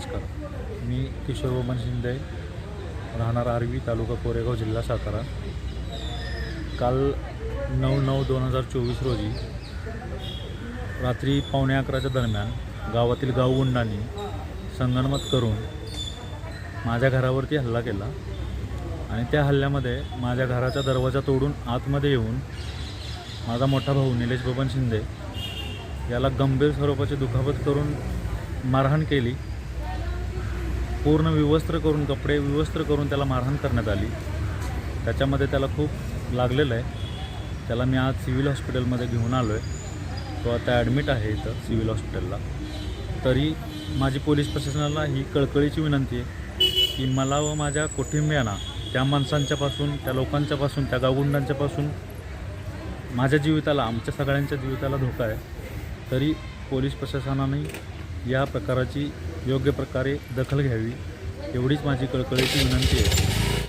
नमस्कार. मी किशोर बबन शिंदे राहणार आर्वी तालुका कोरेगाव जिल्हा सातारा. काल नऊ नऊ दोन हजार चोवीस रोजी रात्री पावणे अकराच्या दरम्यान गावातील गावगुंडांनी संगणमत करून माझ्या घरावरती हल्ला केला आणि त्या हल्ल्यामध्ये माझ्या घराचा दरवाजा तोडून आतमध्ये येऊन माझा मोठा भाऊ निलेश बबन शिंदे याला गंभीर स्वरूपाची दुखापत करून मारहाण केली. पूर्ण विवस्त्र करून कपडे विवस्त्र करून त्याला मारहाण करण्यात आली. त्याच्यामध्ये त्याला खूप लागलेलं आहे. त्याला मी आज सिव्हिल हॉस्पिटलमध्ये घेऊन आलो आहे तो आता ॲडमिट आहे इथं सिव्हिल हॉस्पिटलला. तरी माझी पोलीस प्रशासनाला ही कळकळीची विनंती आहे की मला व माझ्या कुटुंबियांना त्या माणसांच्यापासून त्या लोकांच्यापासून त्या गावगुंडांच्यापासून माझ्या जीविताला आमच्या सगळ्यांच्या जीविताला धोका आहे. तरी पोलीस प्रशासनाने या प्रकाराची योग्य प्रकारे दखल घ्यावी एवढीच माझी कळकळीची विनंती आहे.